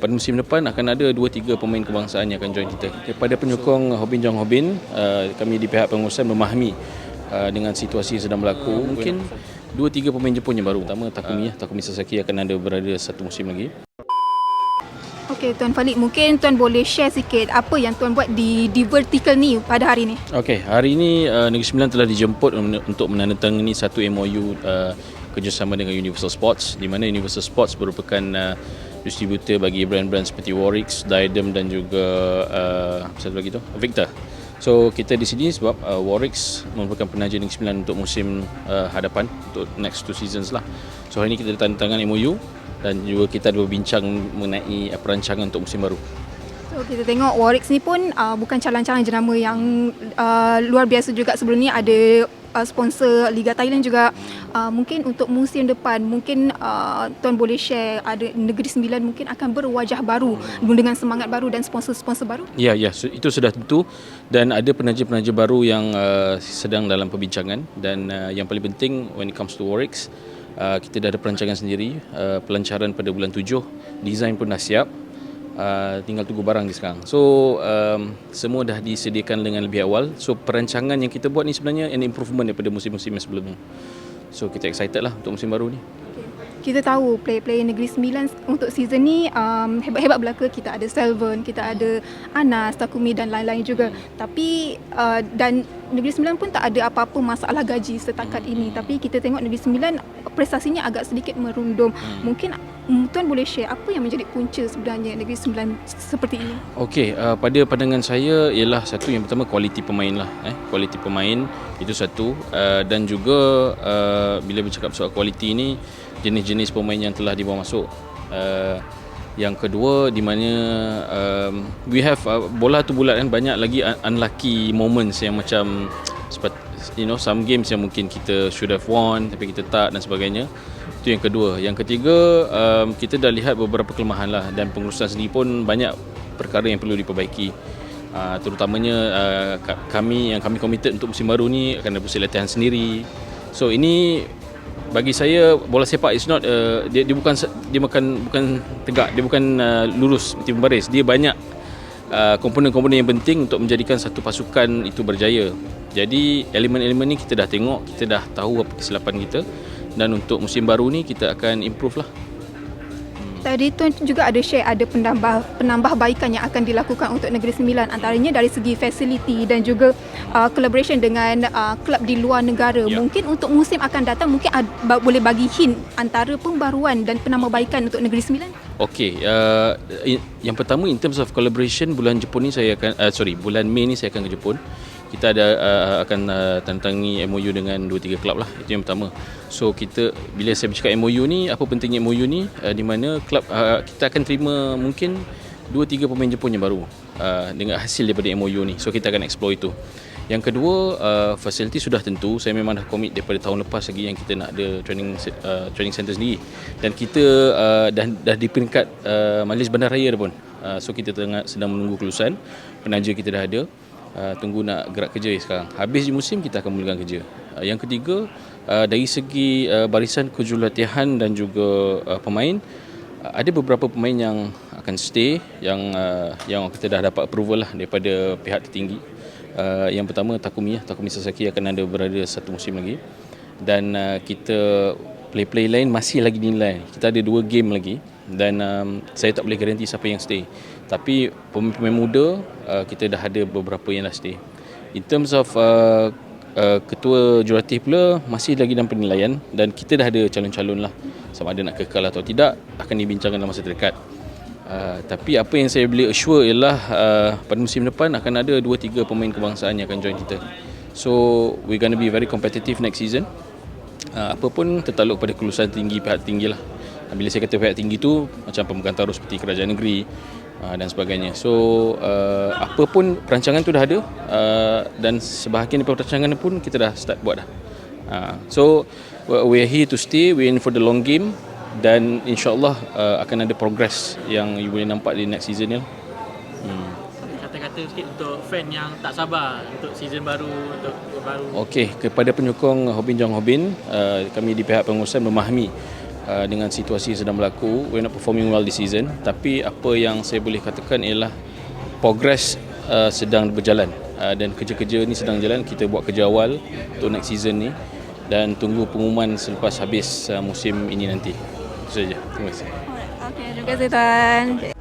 pada musim depan akan ada 2-3 pemain kebangsaan yang akan join kita. Kepada penyokong Hobin Jong Hobin, uh, kami di pihak pengurusan memahami uh, dengan situasi yang sedang berlaku. Mungkin 2-3 pemain Jepun yang baru. Pertama Takumi, uh. Takumi Sasaki akan ada berada satu musim lagi. Okey, Tuan Falik, mungkin Tuan boleh share sikit apa yang Tuan buat di, di vertical ni pada hari ni? Okey, hari ini uh, Negeri Sembilan telah dijemput untuk menandatangani satu MOU uh, kerjasama dengan Universal Sports di mana Universal Sports merupakan uh, distributor bagi brand-brand seperti Warwick's, Diadem dan juga uh, satu lagi tu, Victor. So kita di sini sebab uh, Warwick's merupakan penaja Negeri Sembilan untuk musim uh, hadapan untuk next two seasons lah. So hari ini kita tanda tangan MOU dan juga kita ada berbincang mengenai uh, perancangan untuk musim baru. So kita tengok Warwick ni pun uh, bukan calon-calon jenama yang uh, luar biasa juga sebelum ni ada uh, sponsor Liga Thailand juga uh, mungkin untuk musim depan mungkin uh, tuan boleh share ada Negeri Sembilan mungkin akan berwajah baru dengan semangat baru dan sponsor-sponsor baru. Ya, ya, itu sudah tentu. Dan ada penaja-penaja baru yang uh, sedang dalam perbincangan. Dan uh, yang paling penting when it comes to Warwick's uh, kita dah ada perancangan sendiri. Uh, pelancaran pada bulan 7 desain pun dah siap uh, tinggal tunggu barang di sekarang. So um, semua dah disediakan dengan lebih awal. So perancangan yang kita buat ni sebenarnya an improvement daripada musim-musim yang sebelumnya so kita excited lah untuk musim baru ni. Kita tahu player-player Negeri Sembilan untuk season ni um, hebat-hebat belaka. Kita ada Selvon, kita ada Anas, Takumi dan lain-lain juga. Tapi uh, dan Negeri Sembilan pun tak ada apa-apa masalah gaji setakat ini. Tapi kita tengok Negeri Sembilan prestasinya agak sedikit merundum. Mungkin um, tuan boleh share apa yang menjadi punca sebenarnya Negeri Sembilan seperti ini? Okey, uh, pada pandangan saya ialah satu yang pertama kualiti pemain lah, eh. Kualiti pemain itu satu uh, dan juga uh, bila bercakap soal kualiti ni jenis-jenis pemain yang telah dibawa masuk. Uh, yang kedua di mana um, we have uh, bola tu bulat kan banyak lagi un- unlucky moments yang macam you know some games yang mungkin kita should have won tapi kita tak dan sebagainya. Itu yang kedua. Yang ketiga um, kita dah lihat beberapa kelemahan lah dan pengurusan sendiri pun banyak perkara yang perlu diperbaiki. Uh, terutamanya uh, ka- kami yang kami committed untuk musim baru ni akan ada pusat latihan sendiri. So ini bagi saya bola sepak is not uh, dia dia bukan dia bukan bukan tegak, dia bukan uh, lurus seperti berbaris. Dia banyak uh, komponen-komponen yang penting untuk menjadikan satu pasukan itu berjaya. Jadi elemen-elemen ni kita dah tengok, kita dah tahu apa kesilapan kita dan untuk musim baru ni kita akan improve lah. Tadi tuan juga ada share ada penambah penambahbaikan yang akan dilakukan untuk Negeri Sembilan antaranya dari segi facility dan juga uh, collaboration dengan uh, klub di luar negara. Ya. Mungkin untuk musim akan datang mungkin ad, ba, boleh bagi hint antara pembaruan dan penambahbaikan untuk Negeri Sembilan. Okey, uh, in, yang pertama in terms of collaboration bulan Jepun ni saya akan uh, sorry, bulan Mei ni saya akan ke Jepun. Kita ada uh, akan uh, tantangi MOU dengan 2 3 klub lah. Itu yang pertama. So kita bila saya bercakap MOU ni, apa pentingnya MOU ni uh, di mana klub uh, kita akan terima mungkin 2 3 pemain Jepun yang baru uh, dengan hasil daripada MOU ni. So kita akan explore itu. Yang kedua, uh, fasiliti sudah tentu. Saya memang dah komit daripada tahun lepas lagi yang kita nak ada training uh, training center sendiri. Dan kita uh, dah dah di peringkat uh, Majlis Bandaraya dah pun. Uh, so kita tengah sedang menunggu kelulusan. Penaja kita dah ada. Uh, tunggu nak gerak kerja sekarang. Habis musim kita akan mulakan kerja. Uh, yang ketiga, uh, dari segi barisan kejurulatihan dan juga pemain, ada beberapa pemain yang akan stay yang yang kita dah dapat approval lah daripada pihak tertinggi. Yang pertama Takumi. Takumi Sasaki akan ada berada satu musim lagi. Dan kita play-play lain masih lagi dinilai. Kita ada dua game lagi dan um, saya tak boleh garanti siapa yang stay. Tapi pemain-pemain muda uh, kita dah ada beberapa yang dah stay. In terms of uh, uh, ketua jurulatih pula masih lagi dalam penilaian dan kita dah ada calon-calon lah sama ada nak kekal atau tidak akan dibincangkan dalam masa terdekat. Uh, tapi apa yang saya boleh assure ialah uh, pada musim depan akan ada 2-3 pemain kebangsaan yang akan join kita. So we're going to be very competitive next season. Uh, apa pun tertakluk pada kelulusan tinggi pihak tinggi lah. Uh, bila saya kata pihak tinggi tu macam pemegang taruh seperti kerajaan negeri uh, dan sebagainya. So uh, apa pun perancangan tu dah ada uh, dan sebahagian daripada perancangan pun kita dah start buat dah. Uh, so we are here to stay, we in for the long game dan insyaallah uh, akan ada progress yang you boleh nampak di next season ni. lah. Hmm. Kata-kata sikit untuk fan yang tak sabar untuk season baru untuk baru. Okey, kepada penyokong Hobin Jong Hobin, uh, kami di pihak pengurusan memahami uh, dengan situasi yang sedang berlaku we're not performing well this season. Tapi apa yang saya boleh katakan ialah progress uh, sedang berjalan. Uh, dan kerja-kerja ni sedang jalan. Kita buat kerja awal untuk next season ni dan tunggu pengumuman selepas habis uh, musim ini nanti. Itu saja. Terima kasih. Okay, terima kasih Tuan.